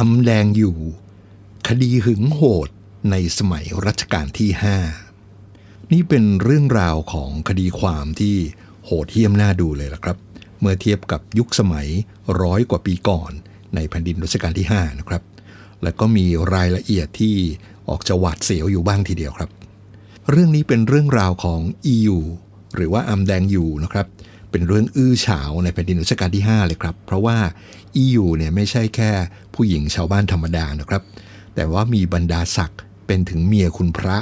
อำแดงอยู่ คดีหึงโหดในสมัยรัชกาลที่ 5 นี่เป็นเรื่องราวของคดีความที่โหดเหี้ยมน่าดูเลยล่ะครับ เมื่อเทียบกับยุคสมัยร้อยกว่าปีก่อนในแผ่นดินรัชกาลที่ 5 นะครับ และก็มีรายละเอียดที่ออกจะหวาดเสียวอยู่บ้างทีเดียวครับ เรื่องนี้เป็นเรื่องราวของ EU หรือว่าอำแดงอยู่นะครับ เป็นเรื่องอื้อฉาวในแผ่นดินรัชกาลที่ 5 เลยครับ เพราะว่า EU เนี่ยไม่ใช่แค่ผู้หญิงชาวบ้านธรรมดานะครับ แต่ว่ามีบรรดาศักดิ์เป็นถึงเมียคุณพระ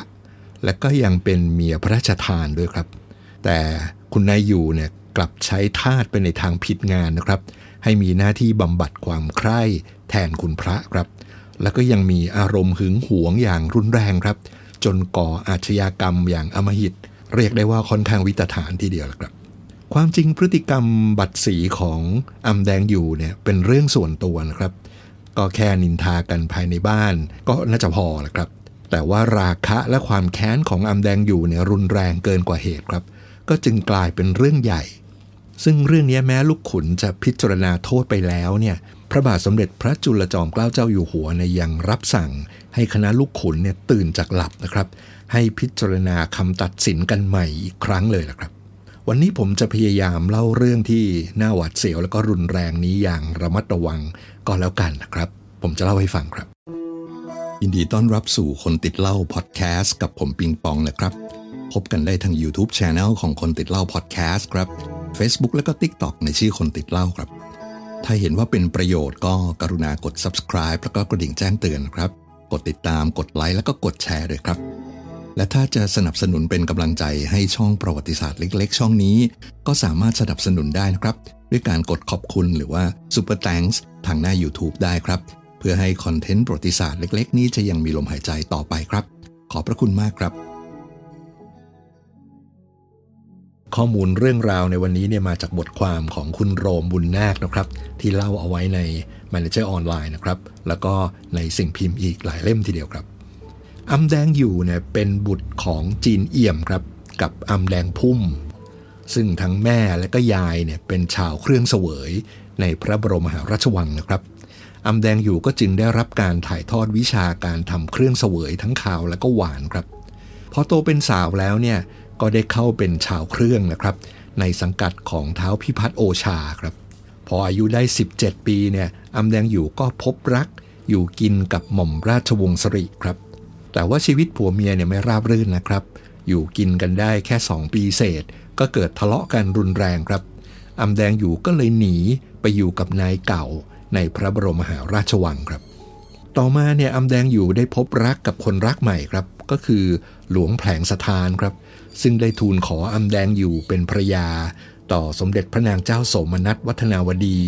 และก็ยังเป็นเมียพระราชทานด้วยครับ แต่คุณนายอยู่เนี่ยกลับใช้ทาสไปในทางผิดงานนะครับ ให้มีหน้าที่บำบัดความใคร่แทนคุณพระครับ แล้วก็ยังมีอารมณ์หึงหวงอย่างรุนแรงครับ จนก่ออาชญากรรมอย่างอำมหิต เรียกได้ว่าค่อนข้างวิตฐานทีเดียวละครับ ความจริงพฤติกรรมบัตรสีของอำแดงอยู่เนี่ยเป็นเรื่องส่วนตัวนะครับ ก็แค่นินทากันภายในบ้าน ก็น่าจะพอแหละครับ แต่ว่าราคะและความแค้นของอำแดงอยู่เนี่ยรุนแรงเกินกว่าเหตุครับ ก็จึงกลายเป็นเรื่องใหญ่ ซึ่งเรื่องนี้แม้ลูกขุนจะพิจารณาโทษไปแล้วเนี่ยพระบาทสมเด็จพระจุลจอมเกล้าเจ้าอยู่หัวเนี่ยยังรับสั่ง ให้คณะลูกขุนเนี่ยตื่นจากหลับนะครับ ให้พิจารณาคำตัดสินกันใหม่อีกครั้งเลยละครับ วันนี้ผมจะพยายามเล่าเรื่องที่น่าหวาดเสียว แล้วก็รุนแรงนี้อย่างระมัดระวังก็แล้วกันนะครับ ผมจะเล่าให้ฟังครับ ยินดีต้อนรับสู่คนติดเล่าพอดแคสต์กับผมปิงปองนะครับ พบกันได้ทาง YouTube Channel ของคนติดเล่าพอดแคสต์ครับ Facebook แล้วก็ TikTok ในชื่อคนติดเล่าครับ ถ้าเห็นว่าเป็นประโยชน์ก็กรุณากด subscribe แล้วก็กระดิ่งแจ้งเตือนครับ กดติดตามกดไลค์แล้วก็กดแชร์ด้วยครับ และถ้าจะสนับสนุนเป็นกำลังใจให้ช่องประวัติศาสตร์เล็ก ๆ ช่องนี้ ก็สามารถสนับสนุนได้นะครับ ด้วยการกดขอบคุณหรือว่า Super Thanks ทางหน้า YouTube ได้ครับ เพื่อให้คอนเทนต์ประวัติศาสตร์เล็ก ๆ นี้จะยังมีลมหายใจต่อไปครับ ขอบพระคุณมากครับ ข้อมูลเรื่องราวในวันนี้เนี่ยมาจากบทความของคุณโรมบุญนาคนะครับ ที่เล่าเอาไว้ใน Manager Online นะครับแล้วก็ในสิ่งพิมพ์อีกหลายเล่มทีเดียวครับ อำแดงอยู่เนี่ยเป็นบุตรของจีนเอี่ยมครับกับอำแดงพุ่ม ซึ่งทั้งแม่และก็ยายเนี่ยเป็นชาวเครื่องเสวย ในพระบรมหาราชวังนะครับอำแดงอยู่ก็จึงได้รับการถ่ายทอดวิชาการทำเครื่องเสวยทั้งขาวและก็หวานครับพอโตเป็นสาวแล้วเนี่ยก็ได้เข้าเป็นชาวเครื่องนะครับ ในสังกัดของเท้าพิพัฒน์โอชาครับพออายุได้ 17 ปีเนี่ยอำแดงอยู่ก็พบรักอยู่กินกับหม่อมราชวงศ์สริครับ แต่ว่าชีวิตผัวเมียเนี่ยไม่ราบรื่นนะครับ อยู่กินกันได้แค่ 2 ปีเศษ ก็เกิดทะเลาะกันรุนแรงครับอำแดงอยู่ก็เลยหนีไปอยู่กับนายเก่าในพระบรมมหาราชวังครับ ต่อมาเนี่ยอำแดงอยู่ได้พบรักกับคนรักใหม่ครับ ก็คือหลวงแผลงสถานครับ ซึ่งได้ทูลขออำแดงอยู่เป็นภรยา ต่อสมเด็จพระนางเจ้าโสมนัสวัฒนาวดี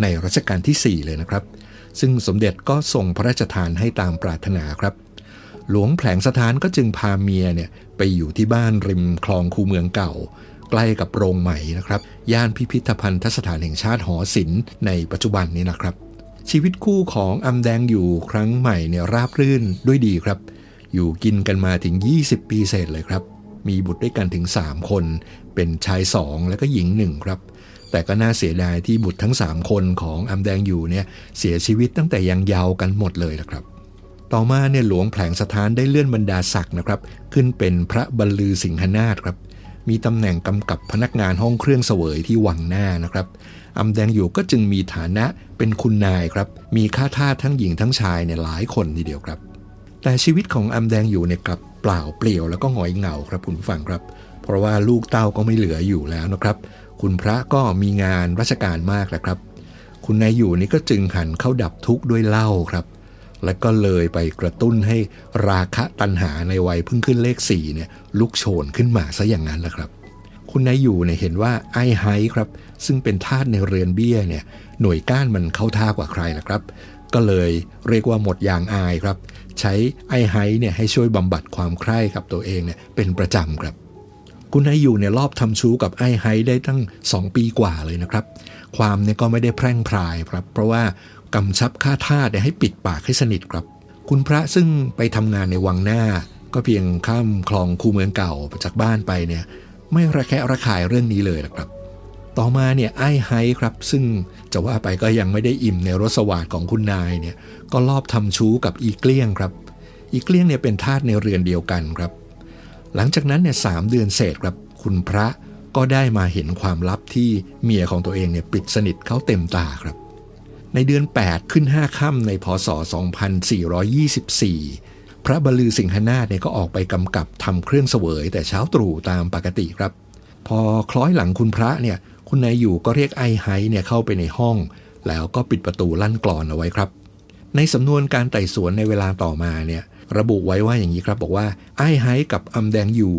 ในรัชกาลที่ 4 เลยนะครับ ซึ่งสมเด็จก็ทรงพระราชทานให้ตามปรารถนาครับ หลวงแผลงสถานก็จึงพาเมียเนี่ยไปอยู่ที่บ้านริมคลองคูเมืองเก่า ใกล้กับโรงไหม่นะครับ ย่านพิพิธภัณฑสถานแห่งชาติหอศิลป์ในปัจจุบันนี้นะครับ ชีวิตคู่ของอำแดงอยู่ครั้งใหม่เนี่ยราบรื่นด้วยดีครับ อยู่กินกันมาถึง 20 ปีเศษเลยครับ มีบุตรด้วยกันถึง 3 คน เป็นชาย 2 และก็หญิงหนึ่งครับ แต่ก็น่าเสียดายที่บุตรทั้ง 3 คนของอำแดงอยู่เนี่ยเสียชีวิตตั้งแต่ยังเยาว์กันหมดเลยนะครับ ต่อมาเนี่ยหลวงแผลงสถานได้เลื่อนบรรดาศักดิ์นะครับ ขึ้นเป็นพระบรรลือสิงหนาถครับ มีตำแหน่งกำกับพนักงานห้องเครื่องเสวยที่วังหน้านะครับอำแดงอยู่ก็จึงมีฐานะเป็นคุณนายครับ มีข้าทาสทั้งหญิงทั้งชายเนี่ยหลายคนทีเดียวครับ แต่ชีวิตของอำแดงอยู่เนี่ยกลับเปล่าเปลี่ยวแล้วก็หงอยเหงาครับคุณผู้ฟังครับ เพราะว่าลูกเต้าก็ไม่เหลืออยู่แล้วนะครับ คุณพระก็มีงานราชการมากแหละครับ คุณนายอยู่นี่ก็จึงหันเข้าดับทุกข์ด้วยเหล้าครับ และก็เลยไปกระตุ้นให้ราคะตัณหาในวัยเพิ่งขึ้นเลข4เนี่ยลุกโชนขึ้นมาซะอย่างนั้นแหละครับ คุณนายอยู่เนี่ยเห็นว่าไอไฮครับซึ่งเป็นทาสในเรือนเบี้ยเนี่ยหน่วยก้านมันเข้าท่ากว่าใครล่ะครับ ก็เลยเรียกว่าหมดยางอายครับ ใช้ไอไฮเนี่ยให้ช่วยบำบัดความใคร่กับตัวเองเนี่ยเป็นประจำครับคุณนายอยู่เนี่ยรอบทำชู้กับไอ้ไฮได้ตั้ง 2 ปีกว่าเลยนะครับ ความเนี่ยก็ไม่ได้แพร่งพรายครับ เพราะว่า กำชับข้าทาสให้ปิดปากให้สนิทครับ คุณพระซึ่งไปทำงานในวังหน้า ก็เพียงข้ามคลองคูเมืองเก่าจากบ้านไปเนี่ยไม่ระแคะระคายเรื่องนี้เลยนะครับต่อมาเนี่ยไอ้ไฮครับ ซึ่งจะว่าไปก็ยังไม่ได้อิ่มในรสวาดของคุณนายเนี่ยก็ลอบทำชู้กับอีเกลี้ยงครับ อีเกลี้ยงเนี่ยเป็นทาสในเรือนเดียวกันครับ หลังจากนั้นเนี่ยสามเดือนเศษครับ คุณพระก็ได้มาเห็นความลับที่เมียของตัวเองเนี่ยปิดสนิทเขาเต็มตาครับ ในเดือน 8 ขึ้น 5 ค่ำในพศ 2424 พระบลือสิงหนาถเนี่ยก็ออกไปกำกับทำเครื่องเสวย แต่เช้าตรู่ตามปกติครับ พอคล้อยหลังคุณพระเนี่ยคุณนายอยู่ก็เรียกไอ้ไฮเนี่ยเข้าไปในห้อง แล้วก็ปิดประตูลั่นกลอนเอาไว้ครับ ในสำนวนการไต่สวนในเวลาต่อมาเนี่ยระบุไว้ว่าอย่างนี้ครับบอกว่าไอ้ไฮกับอำแดงอยู่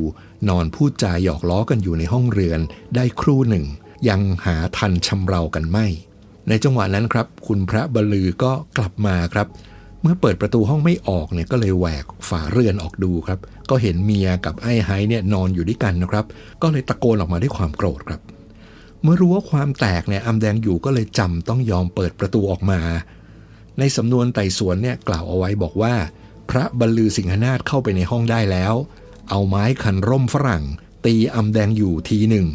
นอนพูดจาหยอกล้อกันอยู่ในห้องเรือนได้ครู่หนึ่ง ยังหาทันชำเรากันไม่ ในจังหวะนั้นครับ คุณพระบลือก็กลับมาครับ เมื่อเปิดประตูห้องไม่ออกเนี่ยก็เลยแหวกฝาเรือนออกดูครับ ก็เห็นเมียกับไอ้ไฮเนี่ยนอนอยู่ด้วยกันนะครับ ก็เลยตะโกนออกมาด้วยความโกรธครับ เมื่อรู้ว่าความแตกเนี่ยอำแดงอยู่ก็เลยจำต้องยอมเปิดประตูออกมา ในสำนวนไต่สวนเนี่ยกล่าวเอาไว้บอกว่า พระบรรลือสิงหนาถเข้าไปในห้องได้แล้ว เอาไม้คันร่มฝรั่ง ตีอำแดงอยู่ทีหนึ่ง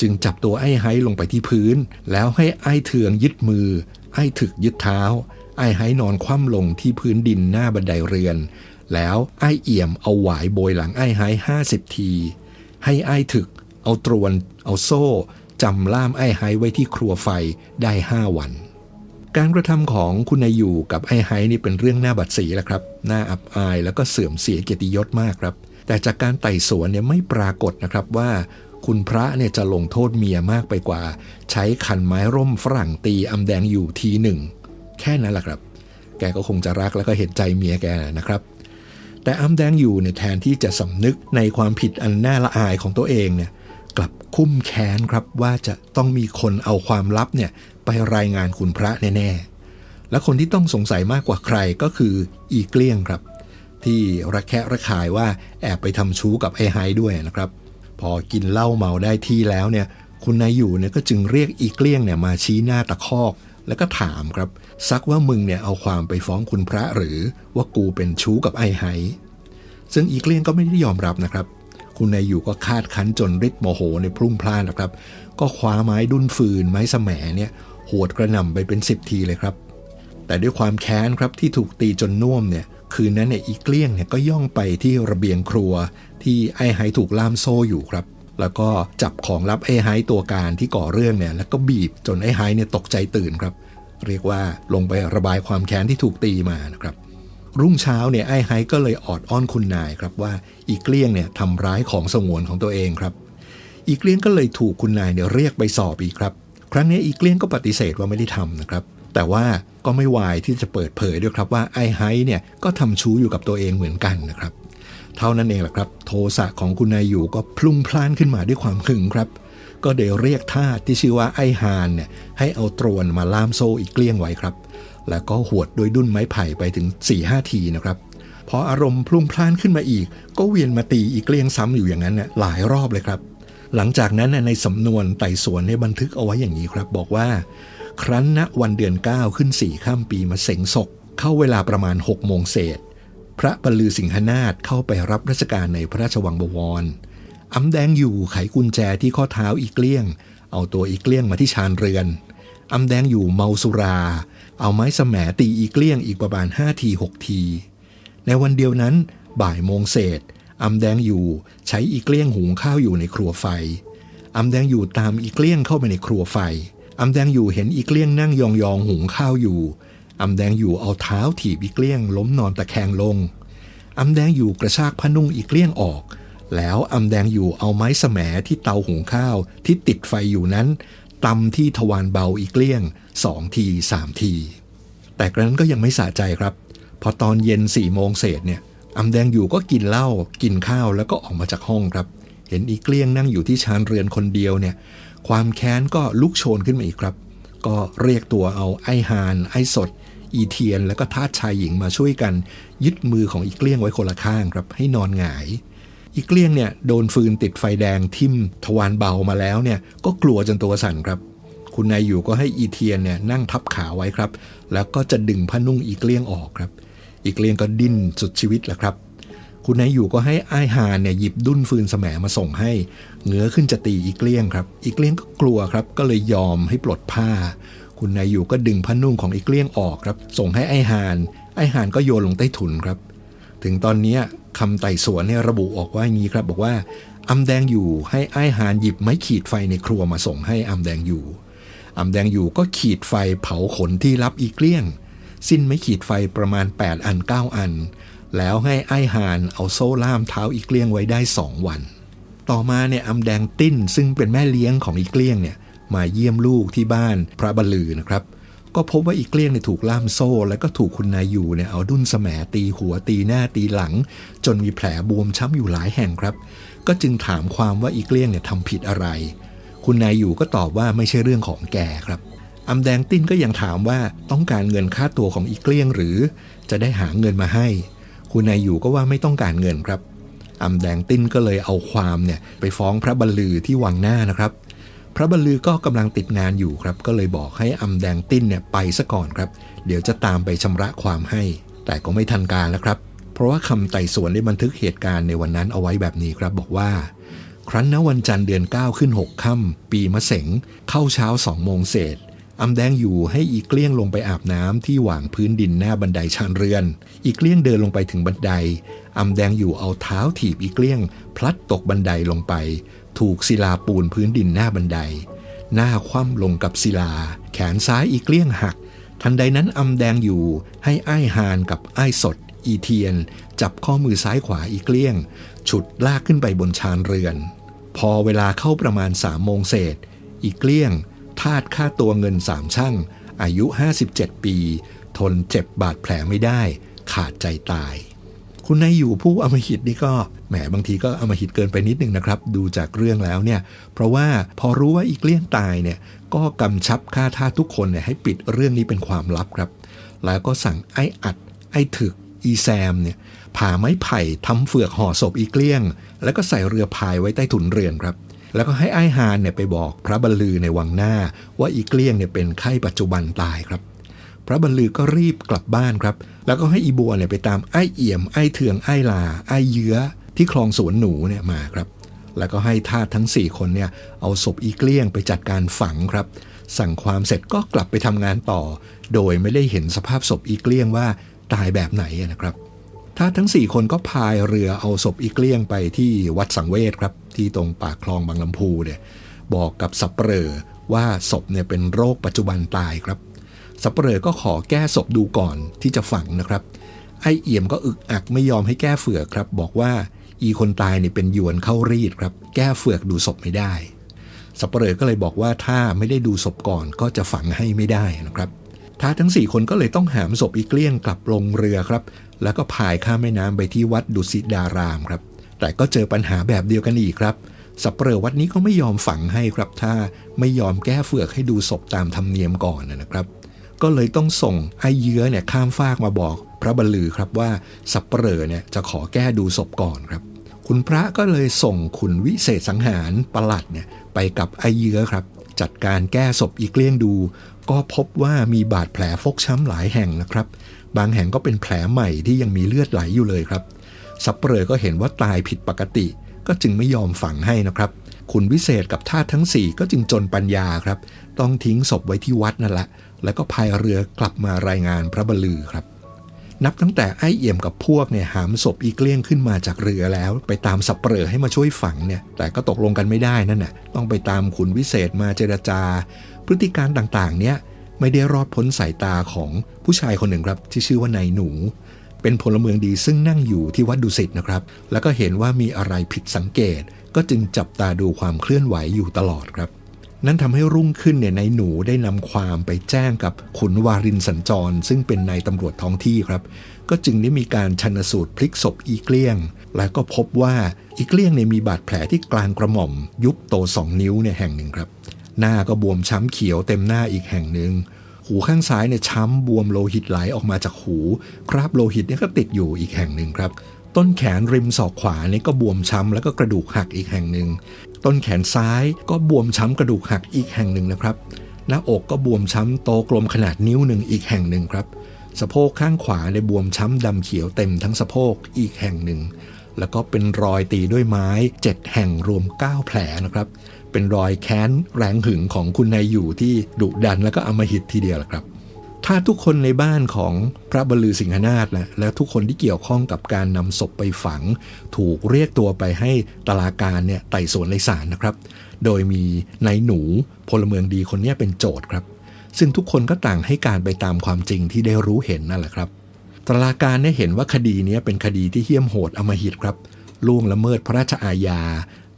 จึงจับตัวไอ้ไฮลงไปที่พื้น แล้วให้ไอ้เถืองยึดมือ ไอ้ถึกยึดเท้า ไอ้ไฮนอนคว่ำลงที่พื้นดินหน้าบันไดเรือน แล้วไอ้เอี่ยมเอาหวายโบยหลังไอ้ไฮห้าสิบที ให้ไอ้ถึก เอาตรวน เอาโซ่จำล่ามไอ้ไฮไว้ที่ครัวไฟได้ห้าวัน การกระทำของคุณนายอยู่กับไอ้ไฮนี่เป็นเรื่องหน้าบัดสีแหละครับหน่าอับอายแล้วก็เสื่อมเสียเกียรติยศมากครับแต่จากการไต่สวนเนี่ยไม่ปรากฏนะครับว่า คุณพระเนี่ยจะลงโทษเมียมากไปกว่า ใช้คันไม้ร่มฝรั่งตีอำแดงอยู่ทีหนึ่ง แค่นั้นแหละครับ แกก็คงจะรักแล้วก็เห็นใจเมียแกนะครับ แต่อำแดงอยู่เนี่ยแทนที่จะสำนึกในความผิดอันน่าละอายของตัวเองเนี่ยกลับคุ้มแค้นครับว่าจะต้องมีคนเอาความลับเนี่ยไปรายงานคุณพระแน่ๆ และคนที่ต้องสงสัยมากกว่าใครก็คืออีเกลี้ยงครับ ที่ระแคะระคายว่าแอบไปทำชู้กับไอ้ไฮด้วยนะครับ พอกินเหล้าเมาได้ที่แล้วเนี่ยคุณนายอยู่เนี่ยก็จึงเรียกอีเกลี้ยงเนี่ยมาชี้หน้าตะคอก แล้วก็ถามครับ ซักว่ามึงเนี่ยเอาความไปฟ้องคุณพระหรือว่ากูเป็นชู้กับไอ้ไฮซึ่งอีเกลี้ยงก็ไม่ได้ยอมรับนะครับ คุณนายอยู่ก็คาดคั้นจนฤทธิ์โมโหในพรุ่งพล่านนะครับ ก็คว้าไม้ดุนฟืนไม้สแหมเนี่ยโหดกระหน่ำไปเป็นสิบทีเลยครับ แต่ด้วยความแค้นครับที่ถูกตีจนน่วมเนี่ยคืนนั้นเนี่ยอีเกลี้ยงเนี่ยก็ย่องไปที่ระเบียงครัว ที่ไอ้ไฮถูกล่ามโซ่อยู่ครับ แล้วก็จับของลับไอ้ไฮตัวการที่ก่อเรื่องเนี่ยแล้วก็บีบจนไอ้ไฮเนี่ยตกใจตื่นครับ เรียกว่าลงไประบายความแค้นที่ถูกตีมานะครับ รุ่งเช้าเนี่ยไอ้ไฮก็เลยออดอ้อนคุณนายครับว่าอีเกลี้ยงเนี่ยทำร้ายของสงวนของตัวเองครับ อีเกลี้ยงก็เลยถูกคุณนายเนี่ยเรียกไปสอบอีกครับ ครั้งนี้อีเกลี้ยงก็ปฏิเสธว่าไม่ได้ทำนะครับ แต่ว่าก็ไม่วายที่จะเปิดเผยด้วยครับว่าไอ้ไฮเนี่ยก็ทำชู้อยู่กับตัวเองเหมือนกันนะครับ เท่านั้นเองแหละครับ โทสะของคุณนายอยู่ก็พลุ่งพล่านขึ้นมาด้วยความหึงครับ ก็เดี๋ยวเรียกทาสที่ชื่อว่าไอ้ฮานเนี่ยให้เอาตรวนมาล่ามโซ่อีกเกลี้ยงไว้ครับ แล้วก็หวดโดยดุ้นไม้ไผ่ไปถึง4ี่ห้าทีนะครับพออารมณ์พลุ่งพล่านขึ้นมาอีก ก็เวียนมาตีอีกเกลี้ยงซ้ำอยู่อย่างนั้นน่ะหลายรอบเลยครับ หลังจากนั้นในสำนวนไต่สวนในบันทึกเอาไว้อย่างนี้ครับ บอกว่า ครั้นณวันเดือน 9 ขึ้น4ี่ข้ามปีมาเสงศก เข้าเวลาประมาณ6โมงเศษ พระบรรลือสิงหนาถเข้าไปรับราชการในพระราชวังบวรอำแดงอยู่ไขกุญแจที่ข้อเท้าอีเกลี้ยง เอาตัวอีเกลี้ยงมาที่ชานเรือนอำแดงอยู่เมาสุรา เอาไม้สแหมตีอีเกลี้ยงอีกประมาณ5ที6ที ในวันเดียวนั้นบ่ายโมงเศษอำแดงอยู่ใช้อีเกลี้ยงหุงข้าวอยู่ในครัวไฟอำแดงอยู่ตามอีเกลี้ยงเข้าไปในครัวไฟ อำแดงอยู่เห็นอีเกลี้ยงนั่งยองๆหุงข้าวอยู่อำแดงอยู่เอาเท้าถีบอีเกลี้ยง ล้มนอนตะแคงลงอำแดงอยู่กระชากผ้านุ่งอีเกลี้ยงออก แล้วอำแดงอยู่เอาไม้สแหมที่เตาหุงข้าวที่ติดไฟอยู่นั้นตำที่ทวารเบาอีเกลี้ยงสองทีสามที แต่กระนั้นก็ยังไม่สะใจครับ พอตอนเย็นสี่โมงเศษเนี่ยอำแดงอยู่ก็กินเหล้ากินข้าวแล้วก็ออกมาจากห้องครับ เห็นอีเกลี้ยงนั่งอยู่ที่ชานเรือนคนเดียวเนี่ย ความแค้นก็ลุกโชนขึ้นมาอีกครับ ก็เรียกตัวเอาไอฮาน ไอสด อีเทียน แล้วก็ทาสชายหญิงมาช่วยกัน ยึดมือของอีเกลี้ยงไว้คนละข้างครับ ให้นอนหงาย อีเกลี้ยงเนี่ยโดนฟืนติดไฟแดงทิ่มทวารเบามาแล้วเนี่ยก็กลัวจนตัวสั่นครับ คุณนายอยู่ก็ให้อีเทียนเนี่ยนั่งทับขาไว้ครับ แล้วก็จะดึงผ้านุ่งอีเกลี้ยงออกครับ อีเกลี้ยงก็ดิ้นสุดชีวิตแหละครับคุณนายอยู่ก็ให้อายฮานเนี่ยหยิบดุ้นฟืนแสมมาส่งให้ เงื้อขึ้นจะตีอีเกลี้ยงครับ อีเกลี้ยงก็กลัวครับ ก็เลยยอมให้ปลดผ้า คุณนายอยู่ก็ดึงผ้านุ่งของอีเกลี้ยงออกครับ ส่งให้ไอ้ฮาน ไอ้ฮานก็โยนลงใต้ถุนครับ ถึงตอนนี้คำไต่สวนเนี่ยระบุออกว่าอย่างนี้ครับ บอกว่าอำแดงอยู่ให้ไอ้ฮานหยิบไม้ขีดไฟในครัวมาส่งให้อำแดงอยู่อำแดงอยู่ก็ขีดไฟเผาขนที่รับอีเกลี้ยง สิ้นไม้ขีดไฟประมาณ 8 อัน 9 อัน แล้วให้ไอ้ฮานเอาโซ่ล่ามเท้าอีเกลี้ยงไว้ได้2วัน ต่อมาเนี่ยอำแดงติ้นซึ่งเป็นแม่เลี้ยงของอีเกลี้ยงเนี่ยมาเยี่ยมลูกที่บ้านพระบรลือนะครับ ก็พบว่าอีเกลี้ยงเนี่ยถูกล่ามโซ่ แล้วก็ถูกคุณนายอยู่เนี่ยเอาดุ้นแสมตีหัวตีหน้าตีหลัง จนมีแผลบวมช้ำอยู่หลายแห่งครับ ก็จึงถามความว่าอีเกลี้ยงเนี่ยทำผิดอะไร คุณนายอยู่ก็ตอบว่าไม่ใช่เรื่องของแกครับอำแดงติ้นก็ยังถามว่าต้องการเงินค่าตัวของอีเกลี้ยงหรือ จะได้หาเงินมาให้ คุณนายอยู่ก็ว่าไม่ต้องการเงินครับ อำแดงติ้นก็เลยเอาความเนี่ยไปฟ้องพระบรรลือที่วังหน้านะครับ พระบรรลือก็กำลังติดงานอยู่ครับ ก็เลยบอกให้อำแดงติ้นเนี่ยไปซะก่อนครับ เดี๋ยวจะตามไปชำระความให้ แต่ก็ไม่ทันการแล้วครับ เพราะว่าคำไต่สวนได้บันทึกเหตุการณ์ในวันนั้นเอาไว้แบบนี้ครับบอกว่า ครั้นณวันจันทร์เดือน 9 ขึ้น 6 ค่ำปีมะเสงเข้าเช้าสองโมงเศษ อำแดงอยู่ให้อีเกลี้ยงลงไปอาบน้ำที่หว่างพื้นดินหน้าบันไดชานเรือน อีเกลี้ยงเดินลงไปถึงบันไดอำแดงอยู่เอาเท้าถีบอีเกลี้ยง พลัดตกบันไดลงไป ถูกศิลาปูนพื้นดินหน้าบันได หน้าคว่ำลงกับศิลา แขนซ้ายอีเกลี้ยงหัก ทันใดนั้นอำแดงอยู่ให้อ้ายฮานกับอ้ายสด อีเทียน จับข้อมือซ้ายขวาอีเกลี้ยง ฉุดลากขึ้นไปบนชานเรือน พอเวลาเข้าประมาณสามโมงเศษอีเกลี้ยง ทาดค่าตัวเงินสามช่าง อายุ 57 ปี ทนเจ็บบาดแผลไม่ได้ ขาดใจตาย คุณนายอยู่ผู้อมหิตนี่ก็แหมบางทีก็อมหิตเกินไปนิดนึงนะครับ ดูจากเรื่องแล้วเนี่ย เพราะว่าพอรู้ว่าอีเลี้ยงตายเนี่ยก็กำชับข้าท่าทุกคนเนี่ยให้ปิดเรื่องนี้เป็นความลับครับ แล้วก็สั่งไอ้อัด ไอ้ถึก อีแซมเนี่ยผ่าไม้ไผ่ทำเฟือกห่อศพอีเกลี้ยง แล้วก็ใส่เรือพายไว้ใต้ถุนเรือนครับ แล้วก็ให้ไอ้ฮานเนี่ยไปบอกพระบรรลือในวังหน้า ว่าอีเกลี้ยงเนี่ยเป็นไข้ปัจจุบันตายครับ พระบรรลือก็รีบกลับบ้านครับ แล้วก็ให้อีบัวเนี่ยไปตามไอ้เอี่ยมไอ้เถืองไอ้ลาไอ้เยื้อที่คลองสวนหนูเนี่ยมาครับ แล้วก็ให้ทาสทั้ง 4 คนเนี่ยเอาศพอีเกลี้ยงไปจัดการฝังครับ สั่งความเสร็จก็กลับไปทำงานต่อ โดยไม่ได้เห็นสภาพศพอีเกลี้ยงว่าตายแบบไหนนะครับ ทาสทั้ง 4 คนก็พายเรือเอาศพอีเกลี้ยงไปที่วัดสังเวชครับ ที่ตรงปากคลองบางลำพูเนี่ยบอกกับสับเปลอว่าศพเนี่ยเป็นโรคปัจจุบันตายครับ สับเปลอก็ขอแก้ศพดูก่อนที่จะฝังนะครับ ไอเอี่ยมก็อึกอักไม่ยอมให้แก้เฟือกครับ บอกว่าอีคนตายเนี่ยเป็นยวนเข้ารีดครับ แก้เฟือกดูศพไม่ได้ สับเปลอก็เลยบอกว่าถ้าไม่ได้ดูศพก่อนก็จะฝังให้ไม่ได้นะครับ ท้าทั้ง4คนก็เลยต้องหามศพอีเกลี้ยงกลับลงเรือครับ แล้วก็พายข้ามแม่น้ำไปที่วัดดุสิตดารามครับ แต่ก็เจอปัญหาแบบเดียวกันอีกครับสับเปลอวัดนี้ก็ไม่ยอมฝังให้ครับ ถ้าไม่ยอมแก้เฟือกให้ดูศพตามธรรมเนียมก่อนนะครับ ก็เลยต้องส่งไอ้เยื้อเนี่ยข้ามฟากมาบอกพระบรรลือครับว่าสับเปลอเนี่ยจะขอแก้ดูศพก่อนครับ คุณพระก็เลยส่งขุนวิเศษสังหารประหลัดเนี่ยไปกับไอ้เยื้อครับ จัดการแก้ศพอีเกลี้ยงดู ก็พบว่ามีบาดแผลฟกช้ำหลายแห่งนะครับ บางแห่งก็เป็นแผลใหม่ที่ยังมีเลือดไหลอยู่เลยครับสับเปลอก็เห็นว่าตายผิดปกติ ก็จึงไม่ยอมฝังให้นะครับขุนวิเศษกับทาสทั้ง 4 ก็จึงจนปัญญาครับ ต้องทิ้งศพไว้ที่วัดนั่นแหละ แล้วก็พายเรือกลับมารายงานพระบลือครับ นับตั้งแต่ไอ้เอี่ยมกับพวกเนี่ยหามศพอีเกลี้ยงขึ้นมาจากเรือแล้ว ไปตามสับเปลอให้มาช่วยฝังเนี่ย แต่ก็ตกลงกันไม่ได้นั่นน่ะ ต้องไปตามขุนวิเศษมาเจรจา พฤติการต่างๆ เนี่ยไม่ได้รอดพ้นสายตาของผู้ชายคนหนึ่งครับ ที่ชื่อว่านายหนู เป็นพลเมืองดีซึ่งนั่งอยู่ที่วัดดุสิตนะครับ แล้วก็เห็นว่ามีอะไรผิดสังเกต ก็จึงจับตาดูความเคลื่อนไหวอยู่ตลอดครับ นั่นทำให้รุ่งขึ้นเนี่ยนายหนูได้นำความไปแจ้งกับขุนวารินสัญจร ซึ่งเป็นนายตำรวจท้องที่ครับ ก็จึงได้มีการชันสูตรพลิกศพอีเกลี้ยง แล้วก็พบว่าอีเกลี้ยงเนี่ยมีบาดแผลที่กลางกระหม่อม ยุบโตสองนิ้วเนี่ยแห่งหนึ่งครับ หน้าก็บวมช้ำเขียวเต็มหน้าอีกแห่งหนึ่ง หูข้างซ้ายเนี่ยช้ำบวมโลหิตไหลออกมาจากหู คราบโลหิตเนี่ยก็ติดอยู่อีกแห่งหนึ่งครับ ต้นแขนริมศอกขวาเนี่ยก็บวมช้ำแล้วก็กระดูกหักอีกแห่งหนึ่ง ต้นแขนซ้ายก็บวมช้ำกระดูกหักอีกแห่งหนึ่งนะครับ หน้าอกก็บวมช้ำโตกลมขนาดนิ้วหนึ่งอีกแห่งหนึ่งครับ สะโพกข้างขวาในยบวมช้ำดำเขียวเต็มทั้งสะโพกอีกแห่งหนึ่ง แล้วก็เป็นรอยตีด้วยไม้ 7 แห่งรวม 9 แผลนะครับ เป็นรอยแค้นแรงหึงของคุณนายอยู่ที่ดุดันแล้วก็อำมหิตทีเดียวละครับ ถ้าทุกคนในบ้านของพระบรลือสิงหนาถนะและทุกคนที่เกี่ยวข้องกับการนำศพไปฝัง ถูกเรียกตัวไปให้ตลาการเนี่ยไต่สวนในศาลนะครับ โดยมีนายหนูพลเมืองดีคนนี้เป็นโจทย์ครับ ซึ่งทุกคนก็ต่างให้การไปตามความจริงที่ได้รู้เห็นนั่นแหละครับ ตลาการได้เห็นว่าคดีนี้เป็นคดีที่เหี้ยมโหดอมหิตครับล่วงละเมิดพระราชอาญา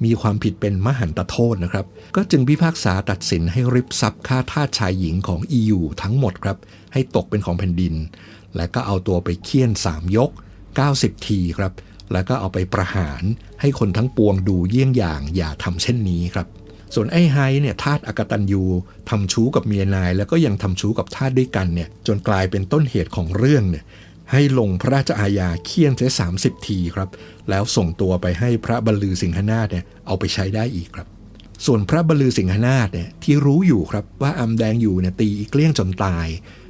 มีความผิดเป็นมหันตโทษนะครับ ก็จึงพิพากษาตัดสินให้ริบทรัพย์ค่าทาสชายหญิงของ EU ทั้งหมดครับ ให้ตกเป็นของแผ่นดิน และก็เอาตัวไปเคี่ยน 3 ยก 90 ทีครับ แล้วก็เอาไปประหารให้คนทั้งปวงดูเยี่ยงอย่างอย่าทำเช่นนี้ครับ ส่วนไอ้ไฮเนี่ยทาสอากตันยูทำชู้กับเมียนาย แล้วก็ยังทำชู้กับทาสด้วยกันเนี่ยจนกลายเป็นต้นเหตุของเรื่องเนี่ย ให้ลงพระราชอาญาเคี่ยนเสียสามสิบทีครับ แล้วส่งตัวไปให้พระบรรลือสิงหนาถเนี่ยเอาไปใช้ได้อีกครับ ส่วนพระบรรลือสิงหนาถเนี่ยที่รู้อยู่ครับว่าอำแดงอยู่เนี่ยตีอีเกลี้ยงจนตาย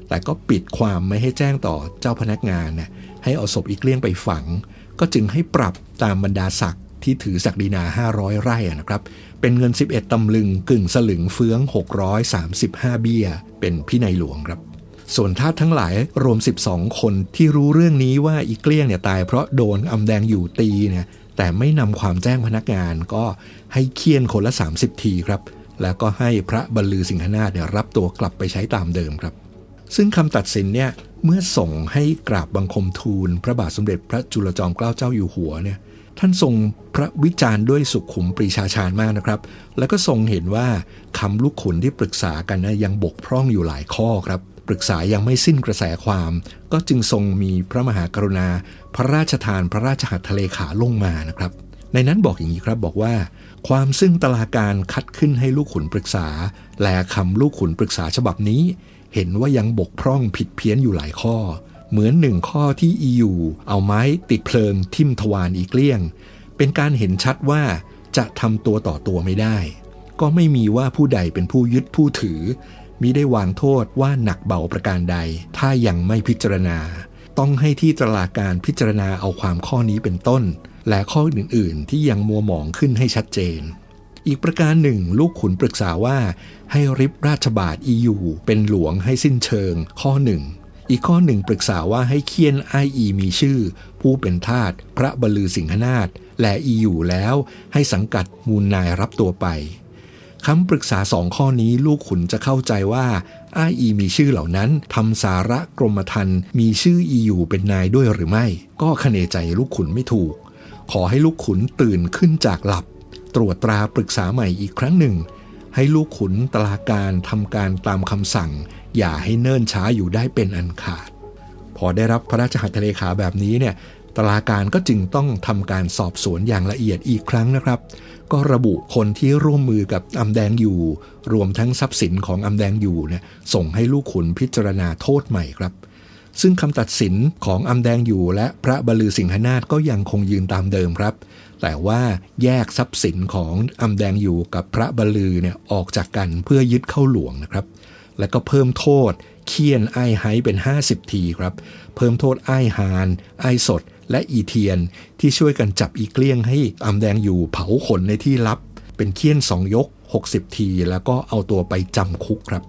แต่ก็ปิดความไม่ให้แจ้งต่อเจ้าพนักงานเนี่ยให้เอาศพอีเกลี้ยงไปฝัง ก็จึงให้ปรับตามบรรดาศักดิ์ที่ถือศักดินา 500 ไร่นะครับ เป็นเงิน 11 ตำลึงกึ่งสลึงเฟื้อง 635 เบี้ย เป็นพินัยหลวงครับ ส่วนทาสทั้งหลายรวม 12 คนที่รู้เรื่องนี้ว่าอีเกลี้ยงเนี่ยตายเพราะโดนอำแดงอยู่ตีเนี่ยแต่ไม่นำความแจ้งพนักงานก็ให้เคี่ยนคนละ 30 ทีครับ แล้วก็ให้พระบรรลือสิงหนาถเนี่ยรับตัวกลับไปใช้ตามเดิมครับ ซึ่งคำตัดสินเนี่ยเมื่อส่งให้กราบบังคมทูล พระบาทสมเด็จพระจุลจอมเกล้าเจ้าอยู่หัวเนี่ยท่านทรงพระวิจารณ์ด้วยสุขุมปรีชาชาญมากนะครับ แล้วก็ทรงเห็นว่าคำลูกขุนที่ปรึกษากันนะยังบกพร่องอยู่หลายข้อครับ ปรึกษายังไม่สิ้นกระแสความ ก็จึงทรงมีพระมหากรุณา พระราชทานพระราชหัตถเลขาลงมานะครับ ในนั้นบอกอย่างนี้ครับบอกว่า ความซึ่งตลาการคัดขึ้นให้ลูกขุนปรึกษา แลคำลูกขุนปรึกษาฉบับนี้ เห็นว่ายังบกพร่องผิดเพี้ยนอยู่หลายข้อ เหมือนหนึ่งข้อที่ EU เอาไม้ติดเพลิงทิ่มทวารอีเกลี้ยง เป็นการเห็นชัดว่าจะทำตัวต่อตัวไม่ได้ ก็ไม่มีว่าผู้ใดเป็นผู้ยึดผู้ถือ มิได้วางโทษว่าหนักเบาประการใด ถ้ายังไม่พิจารณา ต้องให้ที่ตลาการพิจารณาเอาความข้อนี้เป็นต้น และข้ออื่นๆ ที่ยังมัวหมองขึ้นให้ชัดเจน อีกประการหนึ่ง ลูกขุนปรึกษาว่า ให้ริบราชบาทอียูเป็นหลวงให้สิ้นเชิง ข้อหนึ่งอีกข้อหนึ่งปรึกษาว่าให้เคียนไออีมีชื่อ ผู้เป็นทาสพระบลือสิงหนาถและอีอยู่แล้ว ให้สังกัดมูลนายรับตัวไป คำปรึกษาสองข้อนี้ลูกขุนจะเข้าใจว่าไออีมีชื่อเหล่านั้นทำสาระกรมธรรม์มีชื่ออีอยู่เป็นนายด้วยหรือไม่ ก็คเนใจลูกขุนไม่ถูก ขอให้ลูกขุนตื่นขึ้นจากหลับ ตรวจตราปรึกษาใหม่อีกครั้งหนึ่ง ให้ลูกขุนตลาการทำการตามคำสั่ง อย่าให้เนิ่นช้าอยู่ได้เป็นอันขาด พอได้รับพระราชหัตถเลขาแบบนี้เนี่ย ตลาการก็จึงต้องทำการสอบสวนอย่างละเอียดอีกครั้งนะครับ ก็ระบุคนที่ร่วมมือกับอำแดงอยู่ รวมทั้งทรัพย์สินของอำแดงอยู่เนี่ยส่งให้ลูกขุนพิจารณาโทษใหม่ครับ ซึ่งคำตัดสินของอำแดงอยู่และพระบรลือสิงหนาถก็ยังคงยืนตามเดิมครับ แต่ว่าแยกทรัพย์สินของอำแดงอยู่กับพระบรลือเนี่ยออกจากกันเพื่อยึดเข้าหลวงนะครับ และก็เพิ่มโทษเคียนไอ้ไฮเป็น 50 ทีครับ เพิ่มโทษไอ้ฮาน ไอ้สด และอีเทียนที่ช่วยกันจับอีเกลี้ยงให้อำแดงอยู่เผาขนในที่ลับ เป็นเคี่ยนสองยก 60 ที แล้วก็เอาตัวไปจำคุกครับ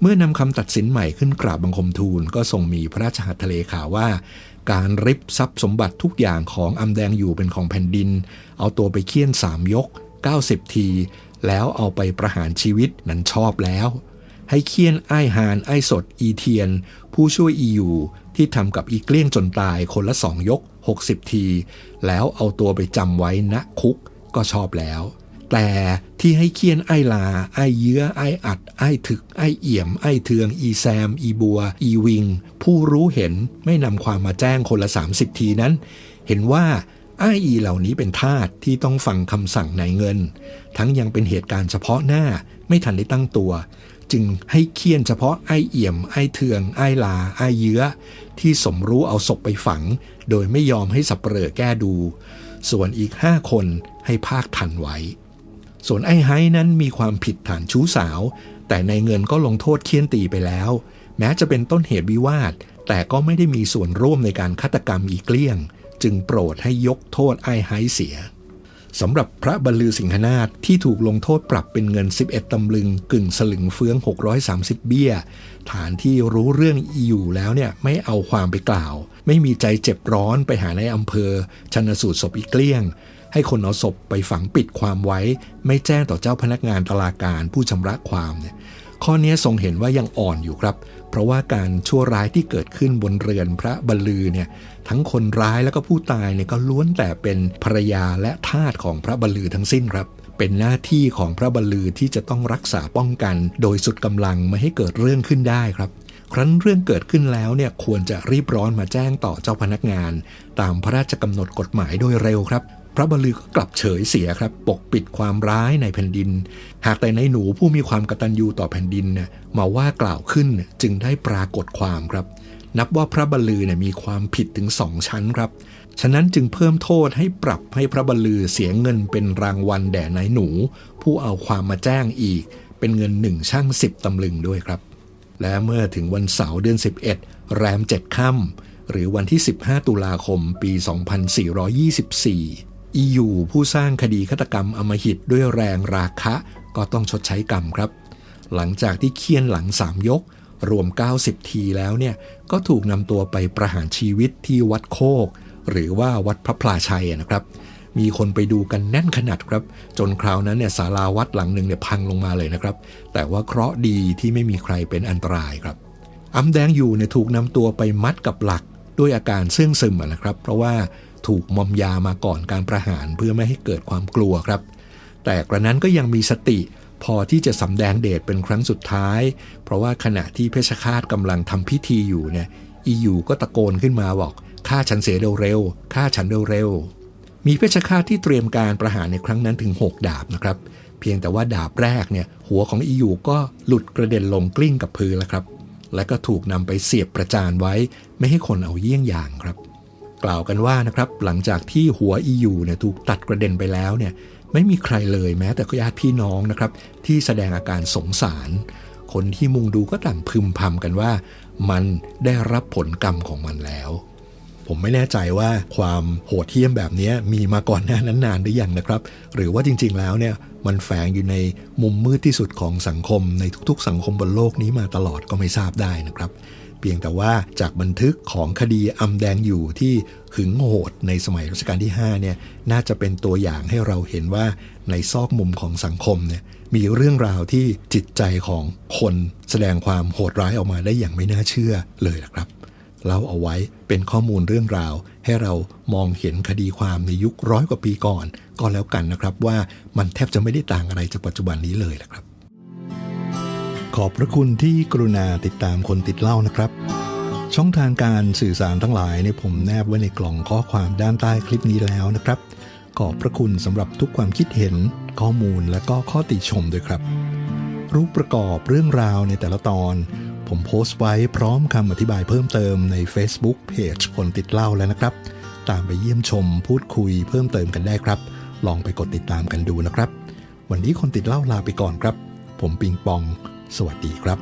เมื่อนำคำตัดสินใหม่ขึ้นกราบบังคมทูล ก็ทรงมีพระราชหัตถเลขาว่า การริบทรัพย์สมบัติทุกอย่างของอำแดงอยู่เป็นของแผ่นดิน เอาตัวไปเคี่ยนสามยก 90 ที แล้วเอาไปประหารชีวิตนั้นชอบแล้วให้เคี่ยนไอ้ฮานไอ้สดอีเทียน ผู้ช่วยอีอยู่ที่ทำกับอีเกลี้ยงจนตายคนละสองยก 60 ที แล้วเอาตัวไปจำไว้ณคุกก็ชอบแล้ว แต่ที่ให้เคียนไอลา ไอเยื้อ ไออัด ไอถึก ไอเอี่ยม ไอเทือง อีแซม อีบัว อีวิง ผู้รู้เห็นไม่นำความมาแจ้งคนละ 30 ทีนั้น เห็นว่าไออีเหล่านี้เป็นทาสที่ต้องฟังคำสั่งนายเงิน ทั้งยังเป็นเหตุการณ์เฉพาะหน้าไม่ทันได้ตั้งตัว จึงให้เคี่ยนเฉพาะไอเอี่ยม ไอเทือง ไอลา ไอเยื้อ ที่สมรู้เอาศพไปฝัง โดยไม่ยอมให้สับเปลอแก้ดู ส่วนอีกห้าคนให้ภาคทันไว้ ส่วนไอ้ไฮนั้นมีความผิดฐานชู้สาว แต่ในเงินก็ลงโทษเคี่ยนตีไปแล้ว แม้จะเป็นต้นเหตุวิวาท แต่ก็ไม่ได้มีส่วนร่วมในการฆาตกรรมอีเกลี้ยง จึงโปรดให้ยกโทษไอ้ไฮเสีย สำหรับพระบรรลือสิงหนาถที่ถูกลงโทษปรับเป็นเงิน 11 ตำลึง กึ่งสลึงเฟือง 630 เบี้ย ฐานที่รู้เรื่องอยู่แล้วเนี่ยไม่เอาความไปกล่าว ไม่มีใจเจ็บร้อนไปหาในอำเภอ ชนสูตรศพอีเกลี้ยง ให้คนเอาศพไปฝังปิดความไว้ ไม่แจ้งต่อเจ้าพนักงานตลาการผู้ชำระความเนี่ย ข้อนี้ทรงเห็นว่ายังอ่อนอยู่ครับ เพราะว่าการชั่วร้ายที่เกิดขึ้นบนเรือนพระบรรลือเนี่ยทั้งคนร้ายแล้วก็ผู้ตายเนี่ยก็ล้วนแต่เป็นภรรยาและทาสของพระบรรลือทั้งสิ้นครับเป็นหน้าที่ของพระบรรลือที่จะต้องรักษาป้องกัน โดยสุดกำลังไม่ให้เกิดเรื่องขึ้นได้ครับ ครั้นเรื่องเกิดขึ้นแล้วเนี่ยควรจะรีบร้อนมาแจ้งต่อเจ้าพนักงาน ตามพระราชกำหนดกฎหมายโดยเร็วครับ พระบลือก็กลับเฉยเสียครับ ปกปิดความร้ายในแผ่นดิน หากแต่ในหนูผู้มีความกตัญญูต่อแผ่นดินเนี่ยมาว่ากล่าวขึ้นจึงได้ปรากฏความครับ นับว่าพระบลือเนี่ยมีความผิดถึงสองชั้นครับ ฉะนั้นจึงเพิ่มโทษให้ปรับให้พระบลือเสียเงินเป็นรางวัลแด่นายหนู ผู้เอาความมาแจ้งอีก เป็นเงินหนึ่งช่างสิบตำลึงด้วยครับ และเมื่อถึงวันเสาร์เดือน 11 แรม7ค่ำหรือวันที่ 15 ตุลาคม ปี 2424 อียูผู้สร้างคดีฆาตกรรมอมหิตด้วยแรงราคะก็ต้องชดใช้กรรมครับ หลังจากที่เคี่ยนหลังสามยก รวม 90 ทีแล้วเนี่ยก็ถูกนำตัวไปประหารชีวิตที่วัดโคก หรือว่าวัดพระพลาชัยนะครับ มีคนไปดูกันแน่นขนาดครับ จนคราวนั้นเนี่ยศาลาวัดหลังหนึ่งเนี่ยพังลงมาเลยนะครับ แต่ว่าเคราะห์ดีที่ไม่มีใครเป็นอันตรายครับอำแดงอยู่เนี่ยถูกนำตัวไปมัดกับหลักด้วยอาการเสื่องซึมอะนะครับ เพราะว่า ถูกมอมยามาก่อนการประหารเพื่อไม่ให้เกิดความกลัวครับ แต่กระนั้นก็ยังมีสติพอที่จะสำแดงเดชเป็นครั้งสุดท้าย เพราะว่าขณะที่เพชฌฆาตกำลังทำพิธีอยู่เนี่ยอีอยู่ก็ตะโกนขึ้นมาบอกฆ่าฉันเสียเร็วๆฆ่าฉันเร็วๆมีเพชฌฆาตที่เตรียมการประหารในครั้งนั้นถึง 6 ดาบนะครับ เพียงแต่ว่าดาบแรกเนี่ยหัวของอียูก็หลุดกระเด็นลงกลิ้งกับพื้นแล้วครับ และก็ถูกนำไปเสียบประจานไว้ ไม่ให้คนเอาเยี่ยงอย่างครับ กล่าวกันว่านะครับหลังจากที่หัวอียูเนี่ยถูกตัดกระเด็นไปแล้วเนี่ยไม่มีใครเลยแม้แต่ญาติพี่น้องนะครับที่แสดงอาการสงสาร คนที่มุงดูก็ต่างพึมพำกันว่า มันได้รับผลกรรมของมันแล้วผมไม่แน่ใจว่าความโหดเหี้ยมแบบนี้มีมาก่อนหน้านั้นนานหรือยังนะครับ หรือว่าจริง ๆ แล้วเนี่ยมันแฝงอยู่ในมุมมืดที่สุดของสังคมในทุกๆ สังคมบนโลกนี้มาตลอดก็ไม่ทราบได้นะครับ พียงแต่ว่าจากบันทึกของคดีอำแดงอยู่ที่หึงโหดในสมัยรัชกาลที่5เนี่ยน่าจะเป็นตัวอย่างให้เราเห็นว่าในซอกมุมของสังคมเนี่ยมีเรื่องราวที่จิตใจของคนแสดงความโหดร้ายออกมาได้อย่างไม่น่าเชื่อเลยนะครับเล่าเอาไว้เป็นข้อมูลเรื่องราว ให้เรามองเห็นคดีความในยุคร้อยกว่าปีก่อน ก็แล้วกันนะครับว่ามันแทบจะไม่ได้ต่างอะไรจากปัจจุบันนี้เลยแหละครับ ขอบพระคุณที่กรุณาติดตามคนติดเล่านะครับ ช่องทางการสื่อสารทั้งหลายเนี่ยผมแนบไว้ในกล่องข้อความด้านใต้คลิปนี้แล้วนะครับ ขอบพระคุณสำหรับทุกความคิดเห็น ข้อมูลและก็ข้อติชมด้วยครับ รูปประกอบเรื่องราวในแต่ละตอน ผมโพสต์ไว้พร้อมคำอธิบายเพิ่มเติมใน Facebook Page คนติดเล่าแล้วนะครับ ตามไปเยี่ยมชมพูดคุยเพิ่มเติมกันได้ครับ ลองไปกดติดตามกันดูนะครับ วันนี้คนติดเล่าลาไปก่อนครับ ผมปิงปอง สวัสดีครับ